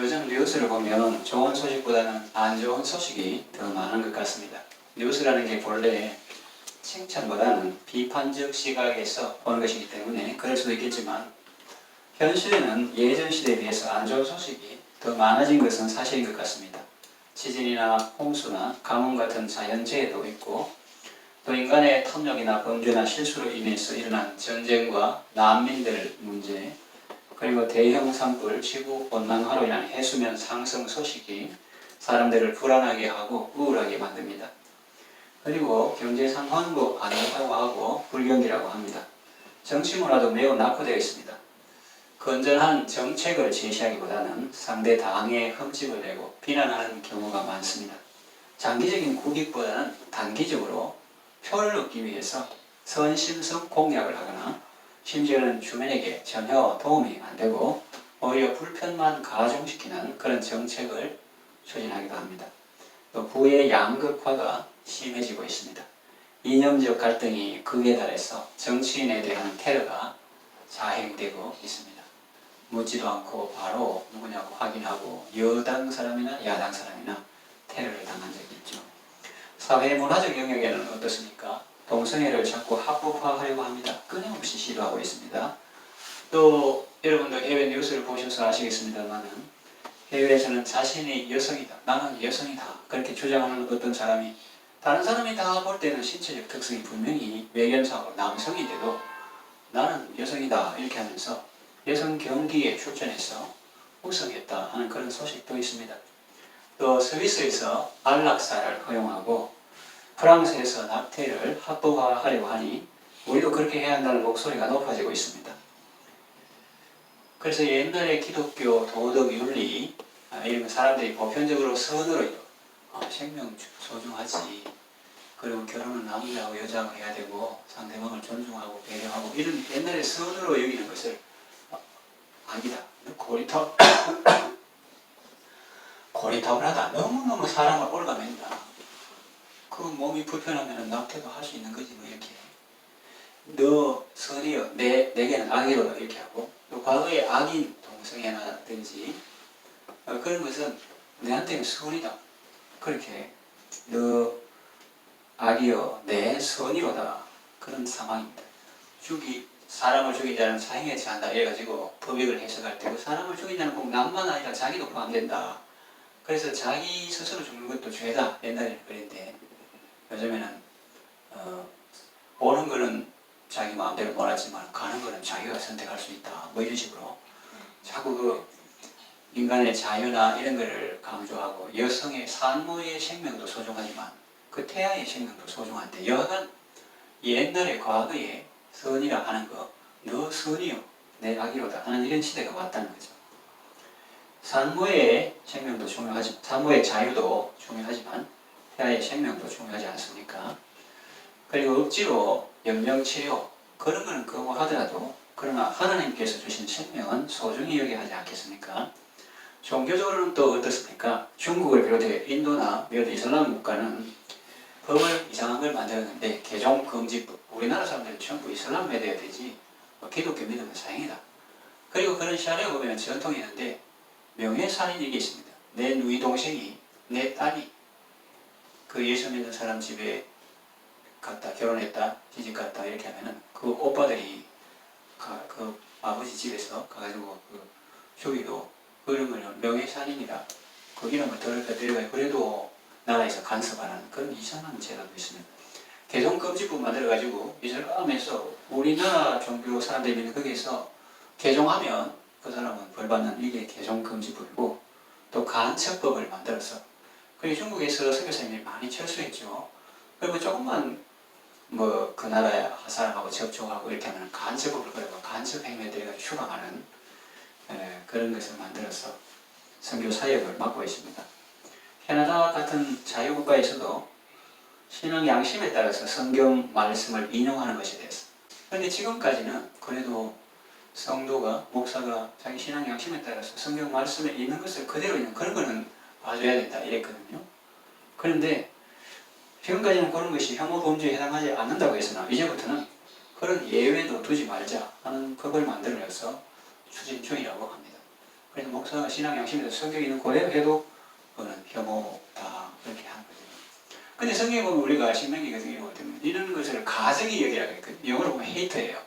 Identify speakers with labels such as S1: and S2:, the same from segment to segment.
S1: 요즘 뉴스를 보면 좋은 소식보다는 안 좋은 소식이 더 많은 것 같습니다. 뉴스라는 게 본래 칭찬보다는 비판적 시각에서 보는 것이기 때문에 그럴 수도 있겠지만 현실에는 예전 시대에 비해서 안 좋은 소식이 더 많아진 것은 사실인 것 같습니다. 지진이나 홍수나 가뭄 같은 자연재해도 있고 또 인간의 탐욕이나 범죄나 실수로 인해서 일어난 전쟁과 난민들 문제 그리고 대형 산불, 지구 온난화로 인한 해수면 상승 소식이 사람들을 불안하게 하고 우울하게 만듭니다. 그리고 경제 상황도 안 좋다고 하고 불경기라고 합니다. 정치 문화도 매우 낙후되어 있습니다. 건전한 정책을 제시하기보다는 상대 당에 흠집을 내고 비난하는 경우가 많습니다. 장기적인 국익보다는 단기적으로 표를 얻기 위해서 선심성 공약을 하거나 심지어는 주민에게 전혀 도움이 안 되고 오히려 불편만 가중시키는 그런 정책을 추진하기도 합니다. 또 부의 양극화가 심해지고 있습니다. 이념적 갈등이 극에 달해서 정치인에 대한 테러가 자행되고 있습니다. 묻지도 않고 바로 누구냐고 확인하고 여당 사람이나 야당 사람이나 테러를 당한 적이 있죠. 사회 문화적 영역에는 어떻습니까? 동성애를 자꾸 합법화하려고 합니다. 끊임없이 시도하고 있습니다. 또 여러분도 해외 뉴스를 보셔서 아시겠습니다만은 해외에서는 자신이 여성이다, 나는 여성이다 그렇게 주장하는 어떤 사람이 다른 사람이 다 볼 때는 신체적 특성이 분명히 외견상으로 남성인데도 나는 여성이다 이렇게 하면서 여성 경기에 출전해서 우승했다 하는 그런 소식도 있습니다. 또 스위스에서 안락사를 허용하고 프랑스에서 낙태를 합법화하려고 하니 우리도 그렇게 해야 한다는 목소리가 높아지고 있습니다. 그래서 옛날에 기독교 도덕 윤리 아, 이런 거 사람들이 보편적으로 선으로 어, 생명 소중하지. 그리고 결혼은 남자하고 여자하고 해야 되고 상대방을 존중하고 배려하고 이런 옛날에 선으로 여기는 것을 어, 아니다. 고리탑 고리탑을 하다 너무너무 사람을 올가맨다 그 몸이 불편하면 낙태도 할 수 있는 거지 뭐 이렇게. 너 선이여 내, 내게는 악이로다 이렇게 하고. 또 과거에 악인 동성애나든지. 어, 그런 것은 내한테는 선이다. 그렇게 너 악이여 내 선이로다. 그런 상황입니다. 죽이 사람을 죽이자는 사형에 처한다 이래가지고 법익을 해석할 때고 사람을 죽이자는 꼭 남만 아니라 자기도 포함된다. 그래서 자기 스스로 죽는 것도 죄다. 옛날에는 그랬는데 요즘에는 어, 오는 거는 자기 마음대로 몰았지만 가는 거는 자기가 선택할 수 있다. 뭐 이런 식으로 자꾸 그 인간의 자유나 이런 거를 강조하고 여성의 산모의 생명도 소중하지만 그 태아의 생명도 소중한데 여하간 옛날에 과거에 선이라 하는 거 너 선이요 내 악이로다 하는 이런 시대가 왔다는 거죠. 산모의 생명도 중요하지만 산모의 자유도 중요하지만 태아의 생명도 중요하지 않습니까? 그리고 억지로 영영치료 그런 거는 그거 하더라도 그러나 하나님께서 주신 생명은 소중히 여겨야 하지 않겠습니까? 종교적으로는 또 어떻습니까? 중국을 비롯해 인도나 몇 이슬람 국가는 법을 이상한 걸 만들었는데 개종 금지법 우리나라 사람들은 전부 이슬람 믿어야 되지 뭐 기독교 믿으면 사행이다. 그리고 그런 샤리아 보면 전통이 있는데 명예살인 이게 있습니다. 내 누이 동생이 내 딸이 그 예수 믿는 사람 집에 갔다 결혼했다 시집 갔다 이렇게 하면은 그 오빠들이 가, 그 아버지 집에서 가가지고 그 죽이고 그 이름을 명예살인이라 그 이름을 들을까 들어가 그래도 나라에서 간섭하는 그런 이상한 제도도 있습니다. 개종금지법 만들어가지고 이슬람에서 우리나라 종교 사람들이 있는 거기에서 개종하면 그 사람은 벌받는 이게 개종금지법이고 또 간첩법을 만들어서 그리고 중국에서 선교사님이 많이 철수했죠. 그리고 조금만 뭐 그 나라의 사람하고 접촉하고 이렇게 하면 간첩법을 걸고 간첩 행위들이 휴방하는 에, 그런 것을 만들어서 선교 사역을 맡고 있습니다. 캐나다 같은 자유국가에서도 신앙 양심에 따라서 성경 말씀을 인용하는 것에 대해서 그런데 지금까지는 그래도 성도가 목사가 자기 신앙 양심에 따라서 성경 말씀에 있는 것을 그대로 있는 그런 거는 봐줘야 된다 이랬거든요. 그런데 지금까지는 그런 것이 혐오 범죄에 해당하지 않는다고 했으나 이제부터는 그런 예외도 두지 말자 하는 법을 만들어서 추진 중이라고 합니다. 그래서 목사가 신앙 양심에서 성경에 있는 그대로 해도 그거는 혐오다 그렇게 하는 거죠. 근데 성경에 보면 우리가 신명기 같은 경우 보면 이런 것을 가정의 여기라고 했거든요. 영어로 보면 헤이터예요.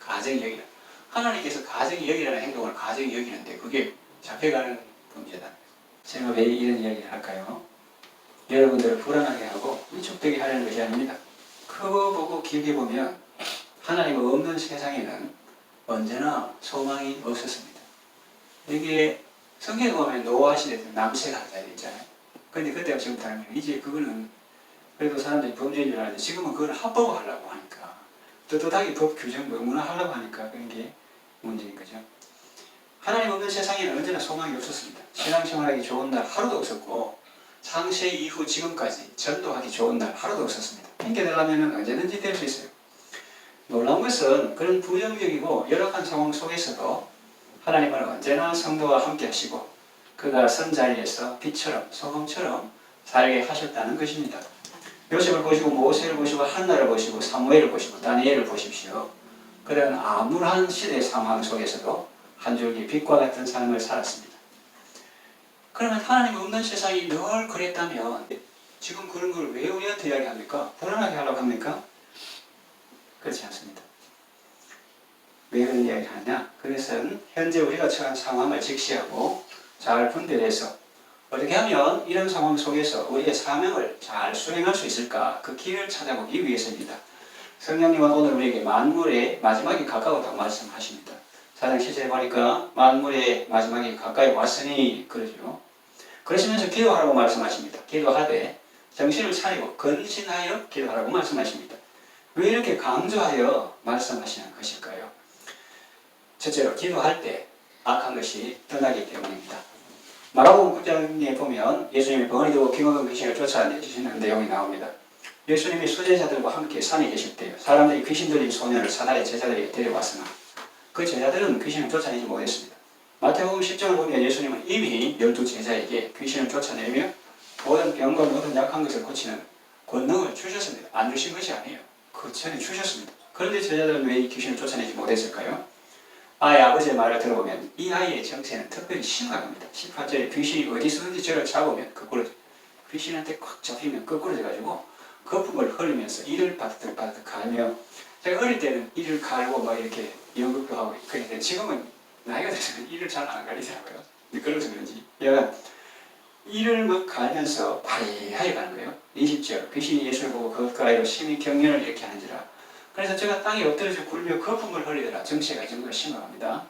S1: 가정의 여기라. 하나님께서 가정의 여기라는 행동을 가정의 여기는데 그게 잡혀가는 범죄다. 제가 왜 이런 이야기를 할까요? 여러분들을 불안하게 하고 위축되게 하려는 것이 아닙니다. 그거 보고 길게 보면 하나님 없는 세상에는 언제나 소망이 없었습니다. 이게 성경에 보면 노아 시대 때 남새가 하자 있잖아요. 근데 그때와 지금 다르면 이제 그거는 그래도 사람들이 범죄인 줄 알았는데 지금은 그걸 합법화하려고 하니까 떳떳하게 법 규정 너무나 하려고 하니까 그런 게 문제인 거죠. 하나님 없는 세상에는 언제나 소망이 없었습니다. 신앙생활하기 좋은 날 하루도 없었고 창세 이후 지금까지 전도하기 좋은 날 하루도 없었습니다. 대려면 언제든지 될 수 있어요. 놀라운 것은 그런 부정적이고 열악한 상황 속에서도 하나님은 언제나 성도와 함께 하시고 그가 선 자리에서 빛처럼 소금처럼 살게 하셨다는 것입니다. 요셉을 보시고 모세를 보시고 한나를 보시고 사무엘을 보시고 다니엘을 보십시오. 그들은 암울한 시대 상황 속에서도 한 줄기 빛과 같은 삶을 살았습니다. 그러면 하나님 없는 세상이 늘 그랬다면 지금 그런 걸 왜 우리한테 이야기합니까? 불안하게 하려고 합니까? 그렇지 않습니다. 왜 그런 이야기를 하냐? 그것은 현재 우리가 처한 상황을 직시하고 잘 분별해서 어떻게 하면 이런 상황 속에서 우리의 사명을 잘 수행할 수 있을까? 그 길을 찾아보기 위해서입니다. 성령님은 오늘 우리에게 만물의 마지막이 가까웠다고 말씀하십니다. 사장 시제에 보니까 만물의 마지막이 가까이 왔으니 그러죠. 그러시면서 기도하라고 말씀하십니다. 기도하되 정신을 차리고 근신하여 기도하라고 말씀하십니다. 왜 이렇게 강조하여 말씀하시는 것일까요? 첫째로 기도할 때 악한 것이 떠나기 때문입니다. 마라복 국장에 보면 예수님이 벙어리 들고 김어경 귀신을 쫓아내시는 내용이 나옵니다. 예수님이 수제자들과 함께 산에 계실 때요. 사람들이 귀신 들린 소년을 사다리 제자들에게 데려왔으나 그 제자들은 귀신을 쫓아내지 못했습니다. 마태복음 10장을 보면 예수님은 이미 열두 제자에게 귀신을 쫓아내며 모든 병과 모든 약한 것을 고치는 권능을 주셨습니다. 안 주신 것이 아니에요. 그 전에 주셨습니다. 그런데 제자들은 왜 이 귀신을 쫓아내지 못했을까요? 아이 아버지의 말을 들어보면 이 아이의 정체는 특별히 심각합니다. 18절에 귀신이 어디서든지 저를 잡으면 거꾸로 귀신한테 꽉 잡히면 거꾸로 돼가지고 거품을 흘리면서 이를 바득 바득 갈며 제가 어릴 때는 이를 갈고 막 이렇게 연극도 하고 그랬는데 지금은 나이가 들어서는 이를 잘안 갈리더라고요. 근데 그래서 그런지 얘가 이를 막 갈면서 바리하게 가는 거예요. 20절 귀신이 예수를 보고 그가까이로 심히 경련을 이렇게 하는지라 그래서 제가 땅에 엎드려서 굴며 거품을 흘리더라. 정체가 이 정도로 심각합니다.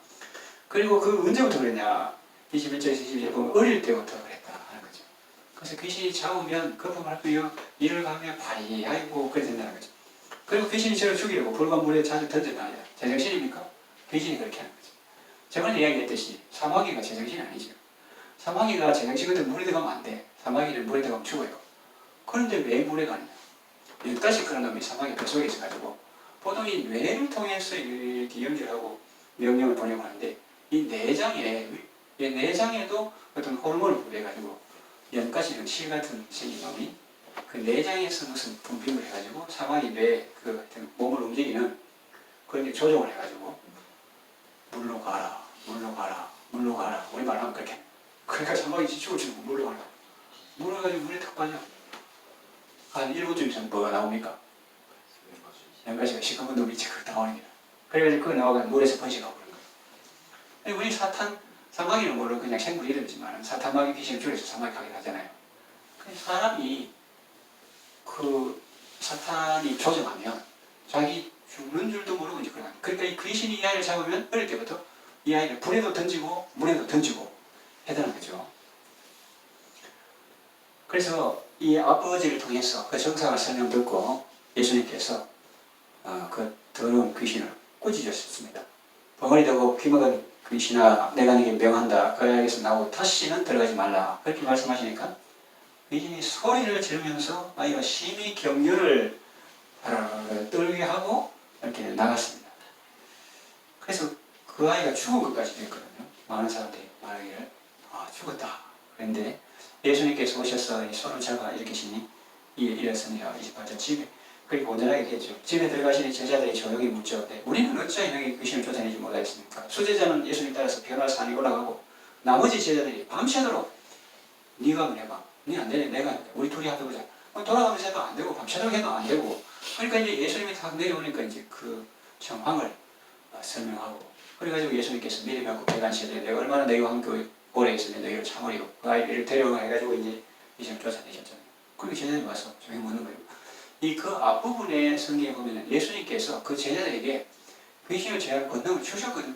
S1: 그리고 그 언제부터 그랬냐? 21절에서 22절 보면 어릴 때부터 그랬다 하는 거죠. 그래서 귀신이 잡으면 거품을 흘려 이를 가면 바리하고 그래 된다는 거죠. 그리고 귀신이 저를 죽이려고 불과 물에 자주 던졌다. 제정신입니까? 귀신이 그렇게 하는 거죠. 저번에 이야기했듯이 사마귀가 제정신이 아니죠. 사마귀가 제정신거든 물에 들어가면 안 돼. 사마귀는 물에 들어가면 죽어요. 그런데 왜 물에 가느냐? 여기까지 그런 놈이 사마귀 뱃속에 있어가지고 보통 이 뇌를 통해서 이렇게 연결하고 명령을 보내고 하는데 이 내장에 이 내장에도 어떤 호르몬을 분비해가지고 연까지는 실 같은 생긴 놈이 그 내장에서 무슨 분비를 해가지고 사마귀 뇌그 몸을 움직이는 그런 게 조종을 해가지고 물로 가라 물로 가라 물로 가라 우리 말하면 그렇게 그러니까 사마귀 지치고 지금 물로 가라 물을 가지고 물에 탁 빠져 한 1분쯤 뭐가 나옵니까? 연가시가 시커먼 놈이 나오는 거야. 그래가지고 그 나와가 물에서 번식하고 그런 거야. 근데 우리 사탄, 사마귀는 물론 그냥 생물 이름이지만 사탄마귀 귀신을 줄여서 하긴 하잖아요. 사람이 그 사탄이 조정하면 자기 죽는 줄도 모르고 이제 거야. 그러니까 이 귀신이 이 아이를 잡으면 어릴 때부터 이 아이를 불에도 던지고 물에도 던지고 해다는 거죠. 그래서 이 아버지를 통해서 그 정상을 설명 듣고 예수님께서 어, 그 더러운 귀신을 꾸짖으셨습니다. 벙어리 되고 귀먹은 귀신아 내가 네게 명한다. 그 아이에서 나오고 다시는 들어가지 말라. 그렇게 말씀하시니까 귀신이 소리를 지르면서 아이가 심히 어, 떨게 하고 이렇게 나갔습니다. 그래서 그 아이가 죽은 것까지 됐거든요. 많은 사람들이 말하기를 아 죽었다. 그런데 예수님께서 오셔서 이 손을 잡아 일으키시니 이에 일어서니라 28절 집에 그리고 온전하게 했죠. 집에 들어가시니 제자들이 조용히 묻죠. 네, 우리는 어찌 형이 귀신을 쫓아내지 못하겠습니까? 수제자는 예수님 따라서 변화 산에 올라가고 나머지 제자들이 밤새도록 네가 해봐. 네안 되네. 내가. 우리 둘이 해보자. 어, 돌아가면서 해도 안 되고 밤새도록 해도 안 되고. 그러니까 이제 예수님이 탁 내려오니까 이제 그 정황을 어, 설명하고 그래가지고 예수님께서 미리 갖고 배관시에 내가 얼마나 너희와 함께 오래 있으면 너희를 참으리고 그 아이를 데려가 해가지고 이제 이제 쫓아내셨잖아요. 그리고 제자들이 와서 저희 묻는 거예요. 이 그 앞부분에 성경에 보면 예수님께서 그 제자들에게 귀신을 제할 권능을 주셨거든요.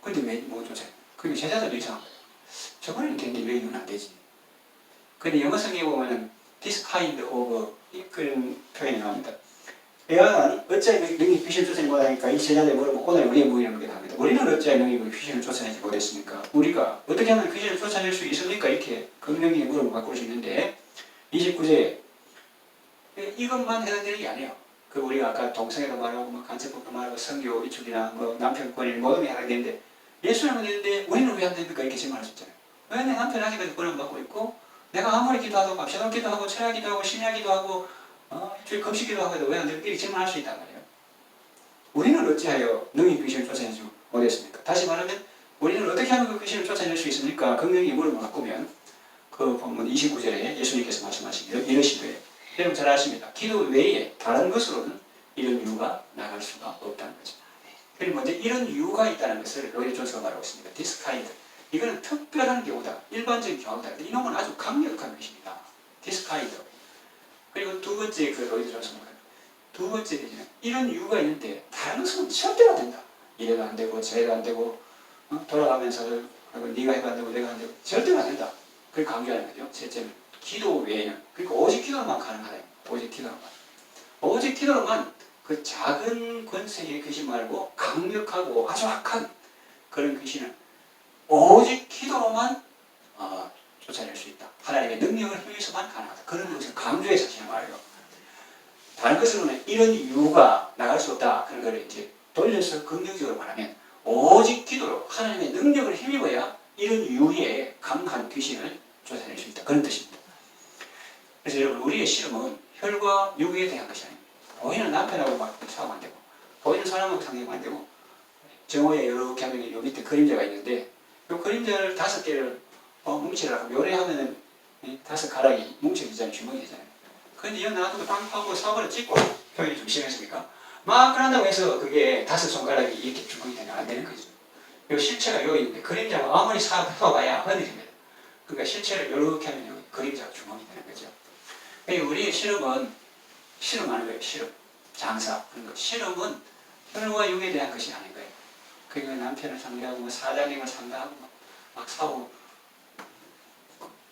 S1: 근데 왜못 쫓아요? 그리고 제자들도 이상한 거예요. 저번에는 되는데 왜 이건 안 되지? 근데 영어 성경에 보면은 this kind of 이 그런 표현이 나옵니다. 내가 어찌하여 능히 귀신을 쫓아내지 못하니까 이 제자들이 물어보면 오늘 우리의 무리는 그렇게 답니다. 우리는 어찌하여 능히 귀신을 쫓아내지 못했습니까? 우리가 어떻게 하면 귀신을 쫓아낼 수 있습니까? 이렇게 금명이 물어보면 바꿀 수 있는데 29제 이것만 해당되는 게 아니에요. 그 우리가 아까 동성애도 말하고 뭐 간첩법도 말하고 성교 이축이나 뭐 남편권이 모든 게 해당되는데 예수님은 되는데 우리는 왜 안 됩니까? 이렇게 질문하셨잖아요. 왜내 남편 아직까지 권을 받고 있고 내가 아무리 기도하고 밤새도록 기도하고 철야 기도 하고 심야 기도 하고 어, 일주일 금식 기도 하고 해도 왜? 이렇게 질문할 수 있단 말이에요. 우리는 어찌하여 능히 귀신을 쫓아내지 못했습니까? 다시 말하면 우리는 어떻게 하면 그 귀신을 쫓아낼 수 있습니까? 금명이 물을 바꾸면 그 본문 29절에 예수님께서 말씀하신 이러시되 여러분 잘 아십니다. 기도 외에 다른 것으로는 이런 이유가 나갈 수가 없다는 거죠. 그리고 먼저 이런 이유가 있다는 것을 로이드 존스가 말하고 있습니다. 이 거는 특별한 경우다. 일반적인 경우다. 근데 이놈은 아주 강력한 것입니다. kind. 그리고 두 번째 그 로이드 말해요. 두 번째 대지는 이런 이유가 있는데 다른 것은 절대로 안 된다. 이래도 안 되고 저래도 안 되고 어? 돌아가면서 하고 네가 해도 안 되고 내가 안 되고 절대로 안 된다. 그걸 강조하는 거죠. 셋째는 기도 외에는 그러니까 오직 기도로만 가능하다. 오직 기도로만. 오직 기도로만 그 작은 권세의 귀신 말고 강력하고 아주 악한 그런 귀신을 오직 기도로만 어, 쫓아낼 수 있다. 하나님의 능력을 힘입어서만 가능하다. 그런 것을 강조해서 하시는 말이에요. 다른 것으로는 이런 이유가 나갈 수 없다. 그런 걸 이제 돌려서 긍정적으로 말하면 오직 기도로 하나님의 능력을 힘입어야 이런 이유의 강한 귀신을 쫓아낼 수 있다. 그런 뜻입니다. 그래서 여러분 우리의 실험은 혈과 육에 대한 것이 아닙니다. 보이는 남편하고 막 싸우면 안 되고 보이는 사람하고 상대하면 안 되고 정오에 이렇게 하면 요 밑에 그림자가 있는데 요 그림자를 다섯 개를 어, 뭉치라고 요래하면은 이 다섯 가락이 뭉쳐지잖아요. 주먹이 되잖아요. 근데 여기 놔두고 땅 파고 사과를 찍고 표현이 좀 심했습니까? 막 그런다고 해서 그게 다섯 손가락이 이렇게 주먹이 되면 안 되는 거죠. 요 실체가 여기 있는데 그림자가 아무리 사봐야 흔들립니다. 그러니까 실체를 이렇게 하면 여기 그림자가 주먹이 되는 거죠. 그러니까 우리의 실험은 실험하는 거예요. 실험. 장사. 그런 거. 실험은 혈과 육에 대한 것이 아닌. 그러니까 남편을 상대하고 뭐 사장님을 상대하고 막, 막 사고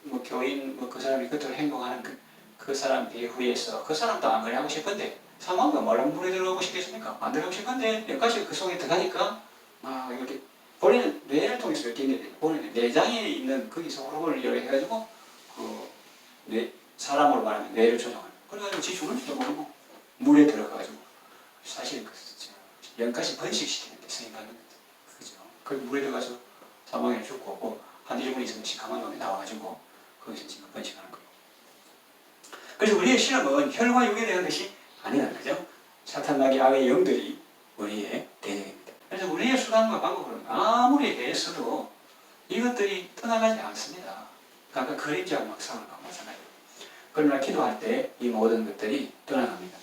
S1: 뭐 교인 뭐 그 사람이 그토록 행동하는 그, 그 사람 배후에서 그 사람도 안 그래 하고 싶은데 사망과 말랑 물에 들어가고 싶겠습니까? 안 들어가고 싶은데 여기까지 그 속에 들어가니까 막 이렇게 본인은 뇌를 통해서 있는데 본인은 내장에 있는 거기서 호르몬을 이렇게 해가지고 그 뇌, 사람으로 말하면 뇌를 조정하는 그래가지고 지 죽을지도 모르고 물에 들어가가지고 사실 그 연까지 번식시키는데 거죠. 그 물에 들어가서 사망에 죽고 뭐한 1분 있으면 시커먼 놈이 나와가지고 거기서 지금 번식하는 거예요. 그래서 우리의 실험은 혈과 육에 대한 것이 아니라는 거죠. 사탄 나기 악의 영들이 우리의 대적입니다. 그래서 우리의 수단과 방법으로는 아무리 애써도 이것들이 떠나가지 않습니다. 아까 그림자가 막 싸우는 거 마찬가지예요. 그러나 기도할 때 이 모든 것들이 떠나갑니다.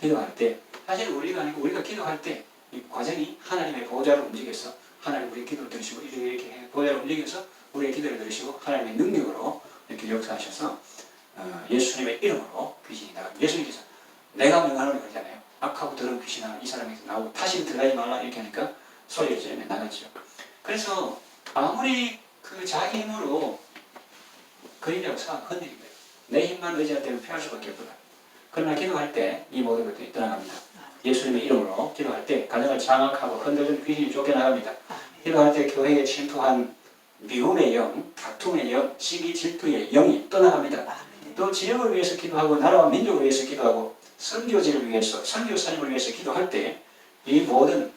S1: 기도할 때 사실 우리가 아니고 우리가 기도할 때 이 과정이 하나님의 보좌를 움직여서 하나님 우리 기도를 들으시고 이렇게 이렇게 해 보좌를 움직여서 우리의 기도를 들으시고 하나님의 능력으로 이렇게 역사하셔서 어, 예수님의 이름으로 귀신이 나가 예수님께서 내가 명하노니 그러잖아요. 악하고 더러운 귀신아 이 사람에서 나오고 다시 들어가지 말라 이렇게 하니까 소리를 지르며 나갔죠. 그래서 아무리 그 자기 힘으로 그림자고 사 흔들린 거예요. 내 힘만 의지할 때는 피할 수밖에 없다. 그러나 기도할 때 이 모든 것들이 떠나갑니다. 예수님의 이름으로 기도할 때 가정을 장악하고 흔들던 귀신이 쫓겨나갑니다. 기도할 때 교회에 침투한 미움의 영, 다툼의 영, 시기 질투의 영이 떠나갑니다. 또 지역을 위해서 기도하고 나라와 민족을 위해서 기도하고 선교지를 위해서 선교사님을 위해서 기도할 때 이 모든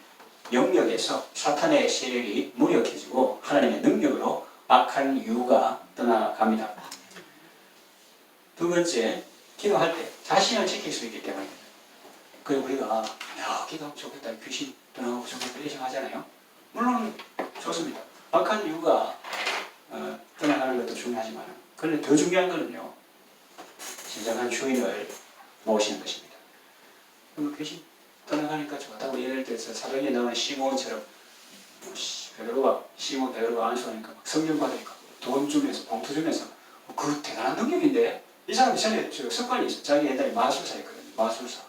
S1: 영역에서 사탄의 세력이 무력해지고 하나님의 능력으로 악한 이유가 떠나갑니다. 두 번째, 기도할 때 자신을 지킬 수 있기 때문입니다. 그 우리가 야 기도하면 좋겠다 귀신 떠나고 좋겠다 이렇게 하잖아요. 물론 좋습니다. 악한 이유가 어, 떠나가는 것도 중요하지만 그런데 더 중요한 거는요. 진정한 주인을 모시는 것입니다. 그럼 귀신 떠나가니까 좋다고 예를 들어서 사도행에 나오는 시몬처럼 뭐 시- 베드로가 시몬 베드로가 안수하니까 막 성령 받으니까 돈 주면서 봉투 주면서 어, 그 대단한 능력인데 이 사람이 전에 저 습관이 있어 자기 옛날에 마술사였거든요 마술사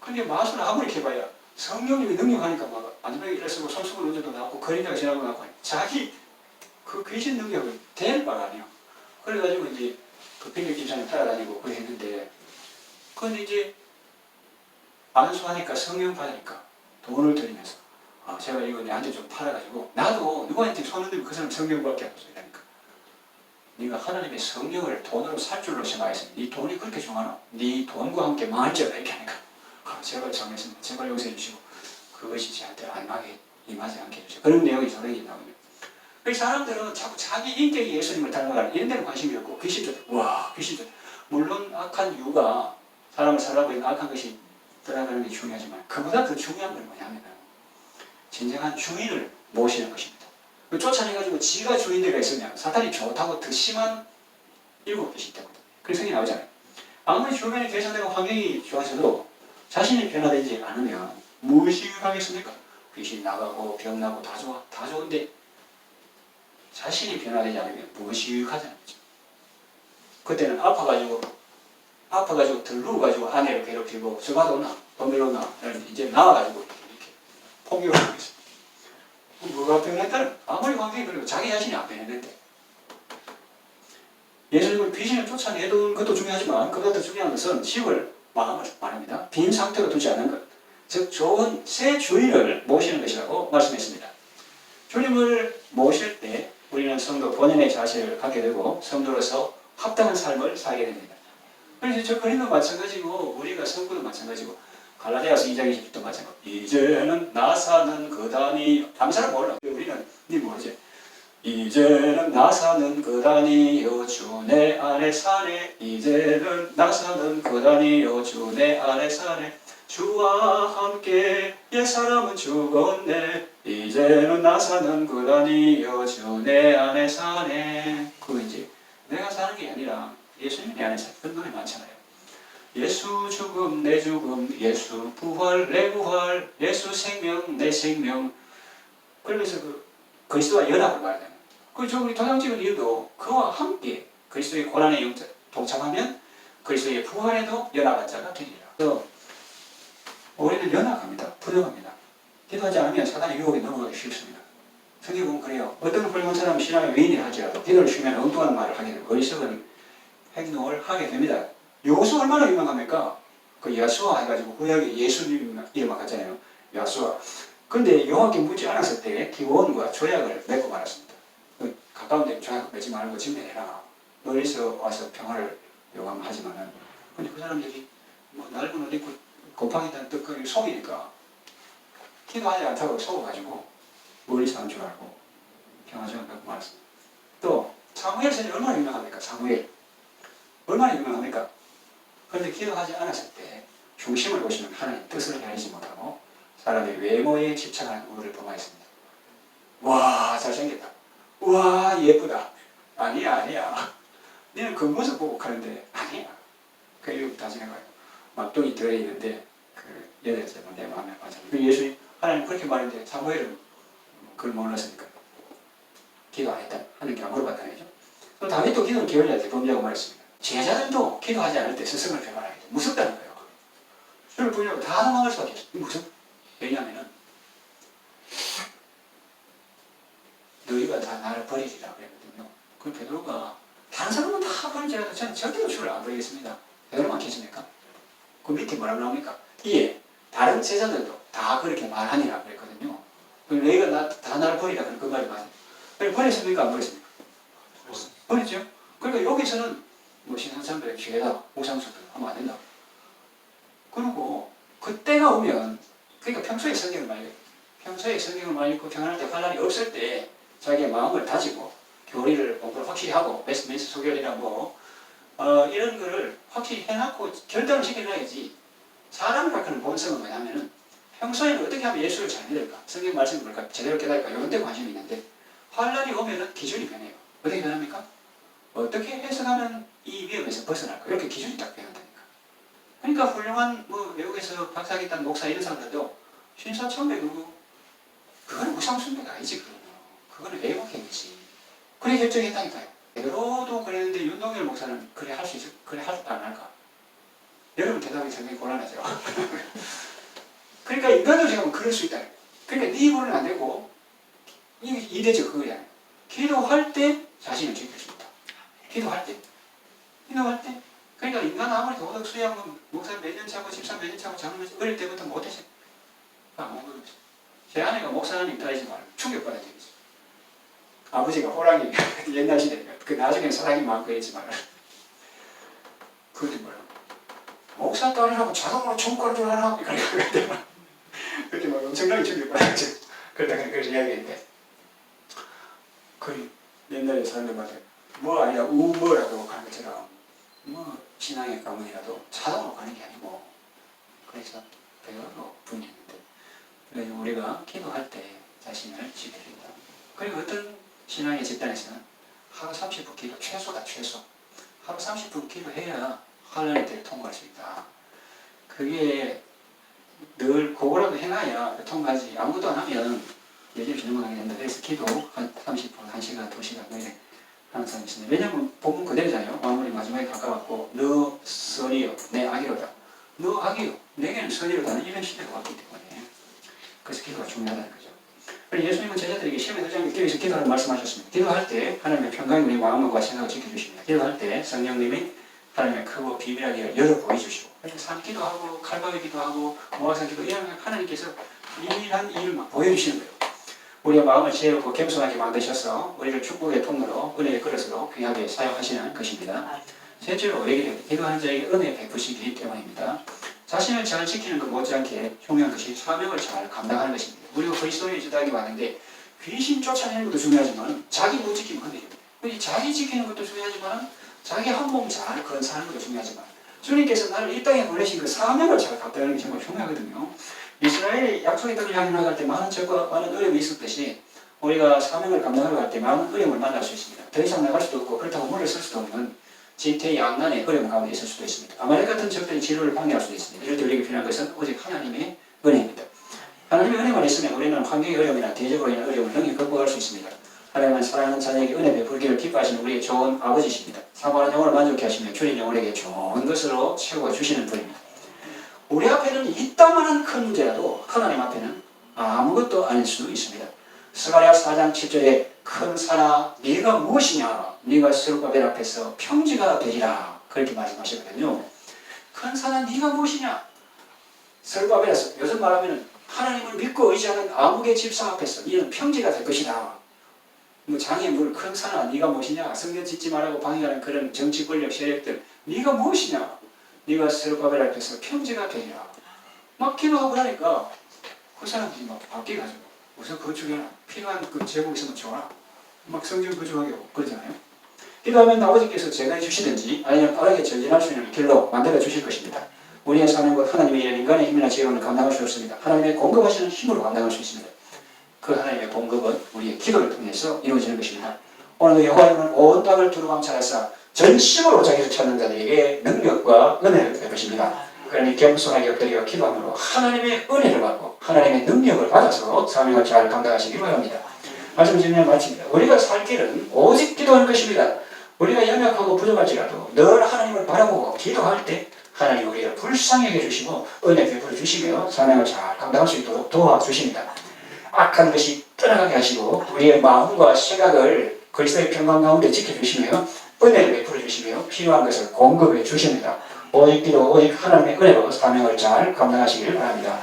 S1: 근데 마술을 아무리 이렇게 봐야 성령님이 능력하니까 막 일을 쓰고 손수건 얹어도 나왔고 그림자가 지나고 나왔고 자기 그 귀신 능력을 대할 바가 아니야. 그래가지고 이제 그 빌려 김사님 따라다니고 그랬는데 근데 이제 안수하니까 성령 받으니까 돈을 들이면서 아 제가 이거 내한테 좀 팔아가지고 나도 누구한테 손 흔들면 그 사람 성령밖에 없어 이러니까 네가 하나님의 성령을 돈으로 살 줄로 생각했으니 네 돈이 그렇게 중요하나? 네 돈과 함께 망할지어다 이렇게 하니까. 아, 제발 정했습니다 제발 용서해 주시고 그것이 저한테 안 나게 임하지 않게 해주세요 그런 내용이 사도행에 나오네요 그 사람들은 자꾸 자기 인격이 예수님을 닮아가는 이런 데는 관심이 없고 귀신 좋다 와 귀신 좋다 물론 악한 이유가 사람을 살아가고 있는 악한 것이 떠나가는 게 중요하지만 그보다 더 중요한 건 뭐냐면 진정한 주인을 모시는 것입니다. 그 쫓아내가지고 지가 주인되가 있으면 사탄이 좋다고 더 심한 일곱 뜻이 있다거든. 그래서 성이 나오잖아요. 아무리 주변이 개선되고 환경이 좋아져도 자신이 변화되지 않으면 무엇이 유익하겠습니까? 귀신 나가고 병 나고 다 좋아. 다 좋은데 자신이 변화되지 않으면 무엇이 유익하잖아요. 그때는 아파가지고 아파가지고 들르가지고 아내를 괴롭히고 저 가도 나, 돈 빌려나 이제 나와가지고 이렇게 폭력을 하고 있어. 뭐가 변했다는 아무리 관계가 그리고 자기 자신이 안 변했는데 예수님은 귀신을 쫓아내던 것도 중요하지만 그보다 더 중요한 것은 집을 마음을 말합니다. 빈 상태로 두지 않는 것. 즉 좋은 새 주인을 모시는 것이라고 말씀했습니다. 주님을 모실 때 우리는 성도 본연의 자세를 갖게 되고 성도로서 합당한 삶을 살게 됩니다. 그래서 저 그림도 마찬가지고 우리가 성도도 마찬가지고 갈라디아서 2장 20절도 마찬가지. 이제는 나 사는 그단이 다른 사람 몰라. 우리는 네 뭐지? 이제는 나 사는 그단이여 주내 안에 사네. 이제는 나 사는 그단이여 주내 안에 사네. 주와 함께 옛 사람은 죽었네. 이제는 나 사는 그단이여 주내 안에 사네. 그거 이제 내가 사는 게 아니라 예수님 내 안에 사는 노래 많잖아요. 예수 죽음 내 죽음 예수 부활 내 부활 예수 생명 내 생명 그러면서 그 그리스도와 연합을 말하잖아요. 그저 우리 도장 찍은 이유도 그와 함께 그리스도의 고난에 동참하면 그리스도의 부활에도 연합한 자가 되리라. 그래서 우리는 연합합니다. 부정합니다. 기도하지 않으면 사단의 유혹에 넘어가기 쉽습니다. 성경 보면 그래요. 어떤 훌륭한 사람은 신앙의 위인이라 할지라도 기도를 쉬면 엉뚱한 말을 하게 되고 어리석은 행동을 하게 됩니다. 요수 얼마나 유명합니까? 그 야수아 해가지고 구약에 예수님 이름을 갖잖아요. 야수아. 근데 여호와께 묻지 않았을 때 기원과 조약을 맺고 말았습니다. 그 가까운 데 조약 맺지 말고 진면해라. 멀리서 와서 평화를 요감하지만은 근데 그 사람들이 뭐 넓은 옷 입고 곰팡이단 떡거리 속이니까 기도하지 않다고 속아가지고 멀리서 한줄 알고 평화 조약 맺고 말았습니다. 또 사무엘 선이 얼마나 유명합니까? 사무엘. 얼마나 유명합니까? 그런데 기도하지 않았을 때 중심을 보시면 하나님 뜻을 헤아리지 못하고 사람의 외모에 집착하는 우를 범하였습니다. 와 잘생겼다. 와 예쁘다. 아니야 아니야. 너는 그 모습 보고 가는데 아니야. 그 이름 나중에 가요. 막둥이 들어있는데 그 여덟째는 내 마음에 맞아. 그 예수님 하나님 그렇게 말했는데 사무엘은 그걸 몰랐으니까 기도 안 했다. 하나님께 안 물어봤다는 거죠. 또 다윗도 기도는 게을리한테 범죄하고 말했습니다. 제자들도 기도하지 않을 때 스승을 배반하게 돼. 무섭다는 거예요. 주를 부리려고 다 도망갈 수밖에 없어. 무슨? 왜냐하면은 너희가 다 나를 버리리라 그랬거든요. 그 베드로가 다른 사람은 다 버리지 않아도 저는 절대로 주를 안 버리겠습니다. 베드로만 괜찮습니까? 그 밑에 뭐라고 나옵니까? 이에 다른 제자들도 다 그렇게 말하니라 그랬거든요. 그럼 너희가 나, 다 나를 버리라 그런 그 말이 맞아요. 버렸습니까? 안 버렸습니까? 버렸죠. 그러니까 여기서는 뭐 신앙참배에 기회다, 우상숭배 하면 안 된다. 그리고 그때가 오면 그러니까 평소에 성경을 많이 읽어요. 평소에 성경을 많이 읽고 평안할 때 환란이 없을 때 자기의 마음을 다지고 교리를 공부를 확실히 하고 웨스트민스 소결이나 뭐 어, 이런 거를 확실히 해놓고 결단을 시켜놔야지 사람을 바꾸는 본성은 뭐냐면은 평소에는 어떻게 하면 예수를 잘 믿을까 성경 말씀을 뭘까 제대로 깨달을까 이런 데 관심이 있는데 환란이 오면은 기준이 변해요 어떻게 변합니까? 어떻게 해석하면 이 위험에서 벗어날까? 이렇게 기준이 딱 변한다니까. 그러니까 훌륭한 뭐 외국에서 박사학위 딴 목사 이런 사람들도 신사참배 그거 그거는 무상숭배가 아니지 그거는. 그거는 외국행위지. 그래 결정했다니까요. 베드로도 그랬는데 윤동열 목사는 그래 할 수 있을 그래 할까 안 할까? 여러분 대답이 상당히 곤란하죠. 그러니까 인간으로 생각하면 그럴 수 있다. 그러니까 네 입으로는 안 되고 이게 이대적 그거야. 기도할 때 자신을 지킬 수 있다. 기도할 때. 기도할 때. 그러니까 인간 아무리 도덕 수양은 목사 몇년 차고 집사 몇년 차고 장로면 어릴 때부터 못했어요. 거 없어. 제 아내가 목사님 따지지 말고 충격받은 적이 있어요. 아버지가 호랑이 옛날 시대니까 그 나중에 사랑이 많고 했지만 그것도 뭐야 목사 딸이라고 자동으로 총괄 줄 알아? 그렇게 막 그렇게 막 엄청나게 충격받았죠. 그러다가 그래서 이야기했는데 그 옛날에 사람들한테 뭐 아니라 우뭐라고 하는 것처럼 뭐 신앙의 가문이라도 자동으로 가는 게 아니고 그래서 배우로 분했는데 그래서 우리가 기도할 때 자신을 지켜야 된다. 그리고 어떤 신앙의 집단에서는 하루 30분 기도 최소다 최소 하루 30분 기도해야 하나님 때를 통과할 수 있다. 그게 늘 그거라도 해놔야 통과하지 아무것도 안 하면 여전히 전망하게 된다. 그래서 기도 한 30분, 1시간, 2시간 뭐 이래 하는 사람이 있습니다. 왜냐면 본문 그대로잖아요. 마무리 마지막에 가까웠고 너 선이요 내 악이로다. 너 악이요 내게는 선이로다는 이런 시대가 왔기 때문에 그래서 기도가 중요하다는 거죠. 그리고 예수님은 제자들에게 시험에 들지 기도해서 기도하는 말씀하셨습니다. 기도할 때 하나님의 평강이 우리 마음과 생각을 지켜주십니다. 기도할 때 성령님이 하나님의 크고 일을 열어 보여주시고 산 기도하고 칼바위 기도하고 모아산 기도 이런 하나님께서 비밀한 일을 막 보여주시는 거예요. 우리의 마음을 지혜롭고 겸손하게 만드셔서 우리를 축복의 통로로 은혜의 그릇으로 귀하게 사용하시는 것입니다. 셋째로 우리에게 기도하는 자에게 은혜 베푸시기 때문입니다. 자신을 잘 지키는 것 못지않게 중요한 것이 사명을 잘 감당하는 것입니다. 우리가 그리스도의 주당이 왔는데 귀신 쫓아내는 것도 중요하지만 자기 못 지키면 안 돼요. 자기 지키는 것도 중요하지만 자기 한 몸 잘 건사하는 것도 중요하지만 주님께서 나를 이 땅에 보내신 그 사명을 잘 감당하는 게 정말 중요하거든요. 이스라엘이 약속의 땅을 향해 나갈 때 많은 적과 많은 어려움이 있었듯이 우리가 사명을 감당하러 갈 때 많은 어려움을 만날 수 있습니다. 더 이상 나갈 수도 없고 그렇다고 물을 쓸 수도 없는 지태양난의 어려움 가운데 있을 수도 있습니다. 아말렉 같은 적들이 진로를 방해할 수도 있습니다. 이럴 때 우리에게 필요한 것은 오직 하나님의 은혜입니다. 하나님의 은혜만 있으면 우리는 환경의 어려움이나 대적으로 인한 어려움을 능히 극복할 수 있습니다. 하나님은 사랑하는 자녀에게 은혜 베풀기를 기뻐하시는 우리의 좋은 아버지십니다. 사모하는 영혼을 만족케 하시며 주님 영혼에게 좋은 것으로 채워 주시는 분입니다. 우리 앞에는 이따만한 큰 문제라도 하나님 앞에는 아무것도 아닐 수 있습니다. 스가랴 4장 7절에 큰 사나 네가 무엇이냐 네가 스룹바벨 앞에서 평지가 되리라 그렇게 말씀하시거든요. 큰 사나 네가 무엇이냐 스룹바벨에서 요즘 말하면 하나님을 믿고 의지하는 아무개 집사 앞에서 이는 평지가 될 것이다. 뭐 장애물 큰 산아 네가 무엇이냐? 성전 짓지 말라고 방해하는 그런 정치 권력 세력들 네가 무엇이냐? 네가 스룹바벨 앞에서 평지가 되리라 막 기도하고 나니까 그 사람들이 막 바뀌가지고 우선 건축해라 필요한 그 제목 있으면 줘라. 막 성전 건축하게 그러잖아요. 기도하면 아버지께서 제가 주시든지 아니면 빠르게 전진할 수 있는 길로 만들어 주실 것입니다. 우리의 사는 것 하나님의 일은 인간의 힘이나 지혜로는 감당할 수 없습니다. 하나님의 공급하시는 힘으로 감당할 수 있습니다 그 하나님의 공급은 우리의 기도를 통해서 이루어지는 것입니다. 오늘도 여호와는 온 땅을 두루망찰하사 전심으로 자기를 찾는 자들에게 능력과 은혜를 베푸십니다. 그러니 겸손하게 엎드려 기도함으로 하나님의 은혜를 받고 하나님의 능력을 받아서 사명을 잘 감당하시기 바랍니다. 말씀 드리면 마칩니다. 우리가 살 길은 오직 기도하는 것입니다. 우리가 연약하고 부족할지라도 늘 하나님을 바라보고 기도할 때 하나님 우리를 불쌍히 해주시고 은혜 베풀어 주시며 사명을 잘 감당할 수 있도록 도와주십니다. 악한 것이 떠나가게 하시고 우리의 마음과 생각을 그리스도의 평강 가운데 지켜주시며 은혜를 베풀어 주시며 필요한 것을 공급해 주십니다. 오직 기도 오직 하나님의 은혜로 사명을 잘 감당하시기를 바랍니다.